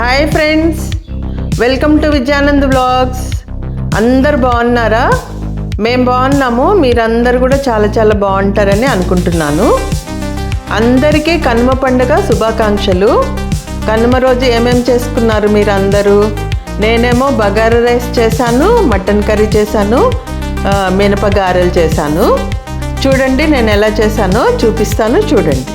Hi friends welcome to Vidyanand vlogs. అందరు బాగున్నారా? మేము బాగున్నాము మీరందరు కూడా చాలా చాలా బాగుంటారని అనుకుంటున్నాను. అందరికీ కనుమ పండుగ శుభాకాంక్షలు. కనుమ రోజు ఏమేం చేసుకున్నారు మీరందరూ? నేనేమో బగారా రైస్ చేశాను మటన్ కర్రీ చేశాను మినప గారెలు చేశాను. చూడండి నేను ఎలా చేశానో చూపిస్తాను చూడండి.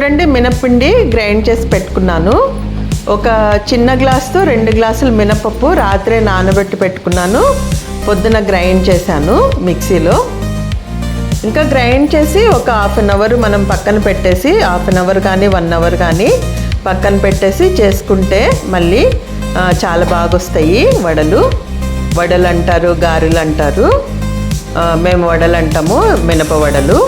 చూడండి మినప్పిండి గ్రైండ్ చేసి పెట్టుకున్నాను. ఒక చిన్న గ్లాస్తో రెండు గ్లాసులు మినపప్పు రాత్రే నానబెట్టి పెట్టుకున్నాను. పొద్దున గ్రైండ్ చేశాను మిక్సీలో. ఇంకా గ్రైండ్ చేసి ఒక హాఫ్ అన్ అవర్ మనం పక్కన పెట్టేసి హాఫ్ అన్ అవర్ కానీ వన్ అవర్ కానీ పక్కన పెట్టేసి చేసుకుంటే మళ్ళీ చాలా బాగా వస్తాయి వడలు. వడలు అంటారు గారెలు అంటారు మేము వడలు అంటాము మినప వడలు.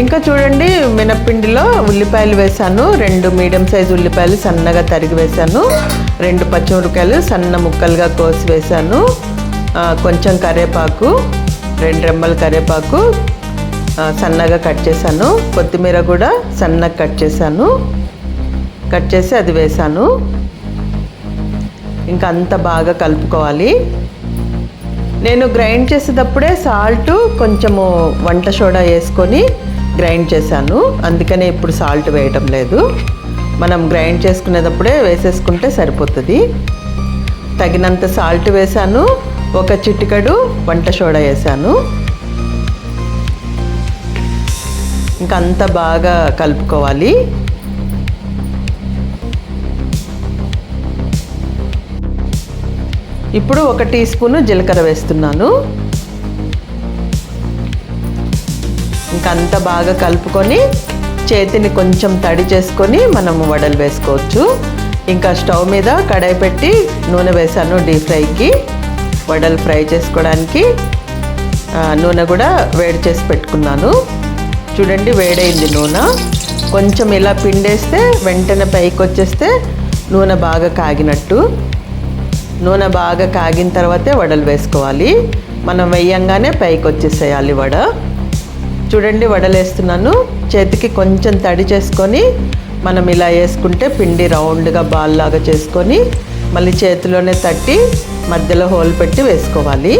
ఇంకా చూడండి మినప్పిండిలో ఉల్లిపాయలు వేసాను రెండు మీడియం సైజు ఉల్లిపాయలు సన్నగా తరిగి వేసాను రెండు పచ్చిమిరపకాయలు సన్న ముక్కలుగా కోసి వేసాను కొంచెం కరివేపాకు రెండు రెమ్మల కరివేపాకు సన్నగా కట్ చేశాను. కొత్తిమీర కూడా సన్నగా కట్ చేశాను. కట్ చేసి అది వేసాను ఇంకా అంత బాగా కలుపుకోవాలి. నేను గ్రైండ్ చేసేటప్పుడే సాల్ట్ కొంచెము వంట సోడా వేసుకొని గ్రైండ్ చేశాను. అందుకనే ఇప్పుడు సాల్ట్ వేయటం లేదు. మనం గ్రైండ్ చేసుకునేటప్పుడే వేసేసుకుంటే సరిపోతుంది. తగినంత సాల్ట్ వేసాను ఒక చిటికడు వంట సోడా వేసాను ఇంకా అంత బాగా కలుపుకోవాలి. ఇప్పుడు ఒక టీ స్పూను జీలకర్ర వేస్తున్నాను. ఇంకా అంత బాగా కలుపుకొని చేతిని కొంచెం తడి చేసుకొని మనము వడలు వేసుకోవచ్చు. ఇంకా స్టవ్ మీద కడాయి పెట్టి నూనె వేసాను డీప్ ఫ్రైకి. వడలు ఫ్రై చేసుకోవడానికి నూనె కూడా వేడి చేసి పెట్టుకున్నాను. చూడండి వేడైంది నూనె. కొంచెం ఇలా పిండేస్తే వెంటనే పైకి వచ్చేస్తే నూనె బాగా కాగినట్టు. నూనె బాగా కాగిన తర్వాతే వడలు వేసుకోవాలి. మనం వేయంగానే పైకి వచ్చేసేయాలి వడ. చూడండి వడలేస్తున్నాను. చేతికి కొంచెం తడి చేసుకొని మనం ఇలా వేసుకుంటే పిండి రౌండ్గా బాల్ లాగా చేసుకొని మళ్ళీ చేతిలోనే తట్టి మధ్యలో హోల్ పెట్టి వేసుకోవాలి.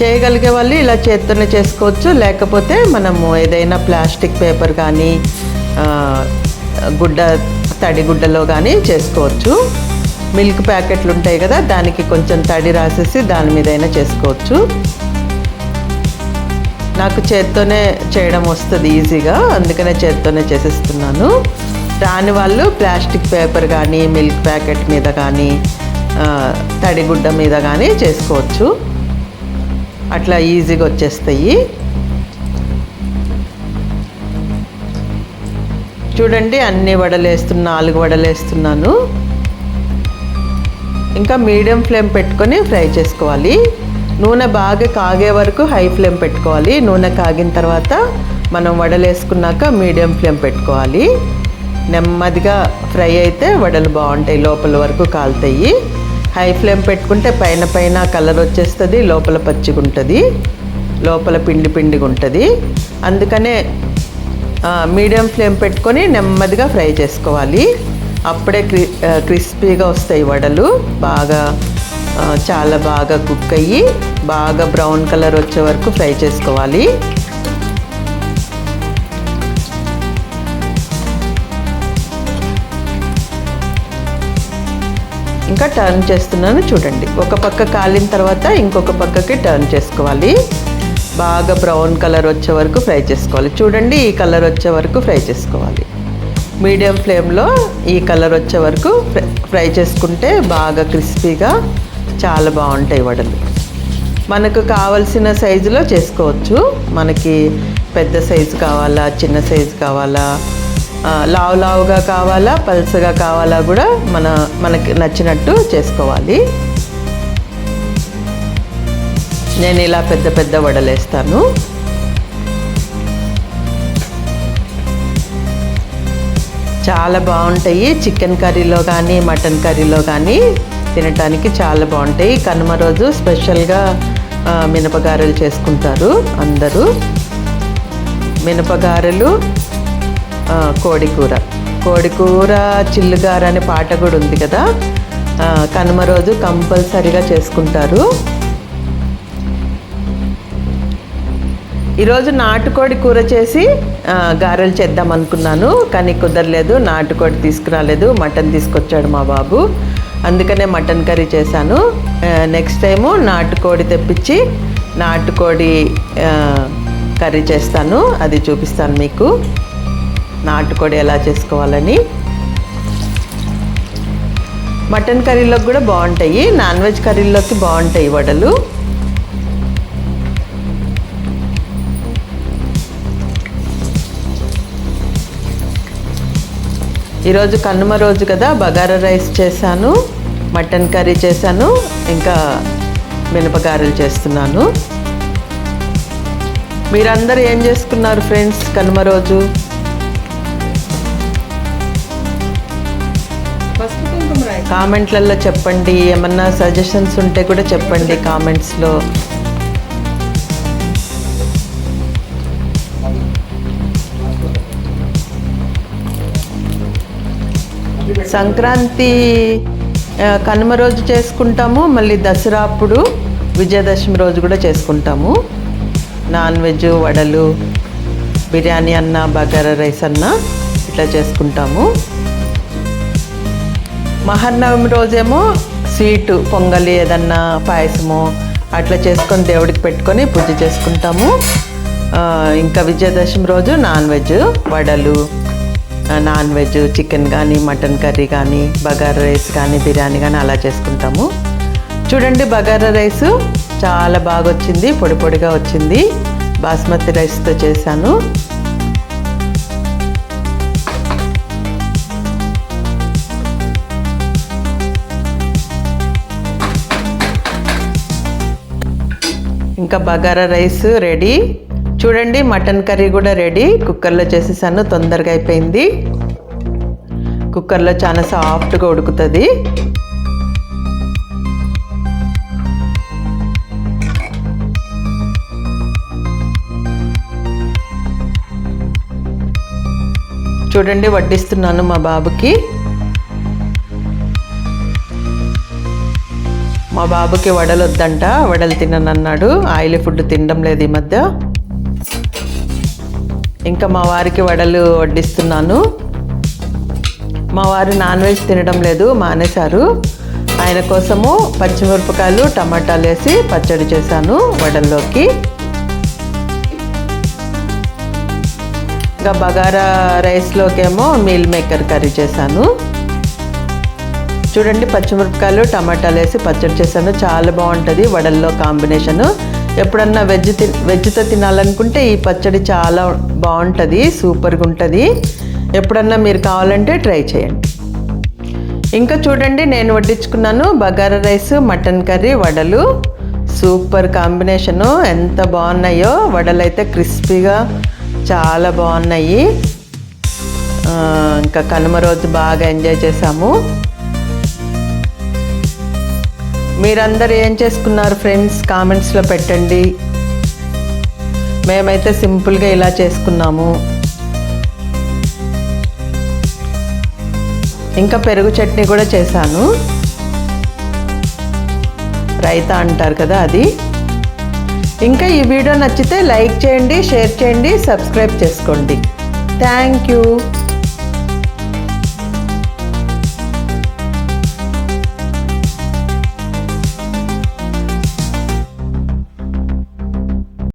చేయగలిగే వాళ్ళు ఇలా చేత్తోనే చేసుకోవచ్చు. లేకపోతే మనము ఏదైనా ప్లాస్టిక్ పేపర్ కానీ గుడ్డ తడి గుడ్డలో కానీ చేసుకోవచ్చు. మిల్క్ ప్యాకెట్లు ఉంటాయి కదా దానికి కొంచెం తడి రాసేసి దాని మీదైనా చేసుకోవచ్చు. నాకు చేత్తోనే చేయడం వస్తుంది ఈజీగా అందుకనే చేత్తోనే చేసేస్తున్నాను. రాని వాళ్ళు ప్లాస్టిక్ పేపర్ కానీ మిల్క్ ప్యాకెట్ మీద కానీ తడిగుడ్డ మీద కానీ చేసుకోవచ్చు. అట్లా ఈజీగా వచ్చేస్తాయి. చూడండి అన్ని వడలేస్తున్నా నాలుగు వడలేస్తున్నాను. వేస్తున్నాను ఇంకా మీడియం ఫ్లేమ్ పెట్టుకొని ఫ్రై చేసుకోవాలి. నూనె బాగా కాగే వరకు హై ఫ్లేమ్ పెట్టుకోవాలి. నూనె కాగిన తర్వాత మనం వడలేసుకున్నాక మీడియం ఫ్లేమ్ పెట్టుకోవాలి. నెమ్మదిగా ఫ్రై అయితే వడలు బాగుంటాయి లోపల వరకు కాలుతాయి. హై ఫ్లేమ్ పెట్టుకుంటే పైన పైన కలర్ వచ్చేస్తుంది లోపల పచ్చిగా ఉంటుంది లోపల పిండి పిండిగా ఉంటుంది అందుకనే మీడియం ఫ్లేమ్ పెట్టుకొని నెమ్మదిగా ఫ్రై చేసుకోవాలి. అప్పుడే క్రి క్రిస్పీగా వస్తాయి వడలు. బాగా చాలా బాగా కుక్ అయ్యి బాగా బ్రౌన్ కలర్ వచ్చే వరకు ఫ్రై చేసుకోవాలి. ఇంకా టర్న్ చేస్తున్నాను చూడండి. ఒక పక్క కాలిన తర్వాత ఇంకొక పక్కకి టర్న్ చేసుకోవాలి. బాగా బ్రౌన్ కలర్ వచ్చే వరకు ఫ్రై చేసుకోవాలి. చూడండి ఈ కలర్ వచ్చే వరకు ఫ్రై చేసుకోవాలి. మీడియం ఫ్లేమ్లో ఈ కలర్ వచ్చే వరకు ఫ్రై- చేసుకుంటే బాగా క్రిస్పీగా చాలా బాగుంటాయి వడలు. మనకు కావలసిన సైజులో చేసుకోవచ్చు. మనకి పెద్ద సైజు కావాలా చిన్న సైజు కావాలా లావు లావుగా కావాలా పల్సగా కావాలా కూడా మన మనకి నచ్చినట్టు చేసుకోవాలి. నేను ఇలా పెద్ద పెద్ద వడలేస్తాను. చాలా బాగుంటాయి. చికెన్ కర్రీలో కానీ మటన్ కర్రీలో కానీ తినటానికి చాలా బాగుంటాయి. కనుమ రోజు స్పెషల్గా మినపగారెలు చేసుకుంటారు అందరూ. మినపగారెలు కోడికూర. కోడికూర చిల్లుగార అనే పాట కూడా ఉంది కదా? కనుమ రోజు కంపల్సరిగా చేసుకుంటారు. ఈరోజు నాటుకోడి కూర చేసి గారెలు చేద్దాం అనుకున్నాను కానీ కుదరలేదు. నాటుకోడి తీసుకురాలేదు. మటన్ తీసుకొచ్చాడు మా బాబు. అందుకనే మటన్ కర్రీ చేశాను. నెక్స్ట్ టైము నాటుకోడి తెప్పించి నాటుకోడి కర్రీ చేస్తాను. అది చూపిస్తాను మీకు. నాటుకోడి ఎలా చేసుకోవాలని. మటన్ కర్రీలోకి కూడా బాగుంటాయి. నాన్ వెజ్ కర్రీలోకి బాగుంటాయి వడలు. ఈరోజు కనుమ రోజు కదా బగారా రైస్ చేశాను మటన్ కర్రీ చేశాను ఇంకా మినపగారెలు చేస్తున్నాను. మీరందరూ ఏం చేసుకున్నారు ఫ్రెండ్స్ కనుమ రోజు? కామెంట్లలో చెప్పండి ఏమన్నా సజెషన్స్ ఉంటే కూడా చెప్పండి కామెంట్స్లో. సంక్రాంతి కనుమ రోజు చేసుకుంటాము మళ్ళీ దసరా అప్పుడు విజయదశమి రోజు కూడా చేసుకుంటాము. నాన్ వెజ్ వడలు బిర్యానీ అన్న బగారా రైస్ అన్న ఇట్లా చేసుకుంటాము. మహర్నవమి రోజేమో స్వీటు పొంగలి ఏదన్నా పాయసము అట్లా చేసుకొని దేవుడికి పెట్టుకొని పూజ చేసుకుంటాము. ఇంకా విజయదశమి రోజు నాన్ వెజ్ వడలు నాన్ వెజ్ చికెన్ కానీ మటన్ కర్రీ కానీ బగారా రైస్ కానీ బిర్యానీ కానీ అలా చేసుకుంటాము. చూడండి బగారా రైస్ చాలా బాగా వచ్చింది పొడి పొడిగా వచ్చింది. బాస్మతి రైస్తో చేశాను. ఇంకా బగారా రైస్ రెడీ. చూడండి మటన్ కర్రీ కూడా రెడీ. కుక్కర్లో చేసేసాను తొందరగా అయిపోయింది. కుక్కర్లో చాలా సాఫ్ట్గా ఉడుకుతుంది. చూడండి వడ్డిస్తున్నాను మా బాబుకి. మా బాబుకి వడలు వద్దంట వడలు తిననన్నాడు. ఆయిల్ ఫుడ్ తినడం లేదు ఈ మధ్య. ఇంకా మా వారికి వడలు వడ్డిస్తున్నాను. మా వారు నాన్ వెజ్ తినడం లేదు మానేశారు. ఆయన కోసము పచ్చిమిరపకాయలు టమాటాలు వేసి పచ్చడి చేశాను వడల్లోకి. ఇంకా బగారా రైస్లోకేమో మీల్ మేకర్ కర్రీ చేశాను. చూడండి పచ్చిమిరపకాయలు టమాటాలు వేసి పచ్చడి చేశాను. చాలా బాగుంటుంది వడల్లో కాంబినేషను. ఎప్పుడన్నా వెజ్ తి వెజ్తో తినాలనుకుంటే ఈ పచ్చడి చాలా బాగుంటుంది సూపర్గా ఉంటుంది. ఎప్పుడన్నా మీరు కావాలంటే ట్రై చేయండి. ఇంకా చూడండి నేను వడ్డించుకున్నాను బగారా రైస్ మటన్ కర్రీ వడలు. Super combination. ఎంత బాగున్నాయో. వడలు అయితే క్రిస్పీగా చాలా బాగున్నాయి. ఇంకా కనుమ రోజు బాగా ఎంజాయ్ చేసాము మీరందరూ ఏం చేసుకున్నారు ఫ్రెండ్స్? కామెంట్స్లో పెట్టండి. మేమైతే సింపుల్గా ఇలా చేసుకున్నాము. ఇంకా పెరుగు చట్నీ కూడా చేశాను. రైతా అంటారు కదా అది. ఇంకా ఈ వీడియో నచ్చితే లైక్ చేయండి షేర్ చేయండి సబ్స్క్రైబ్ చేసుకోండి. Thank you.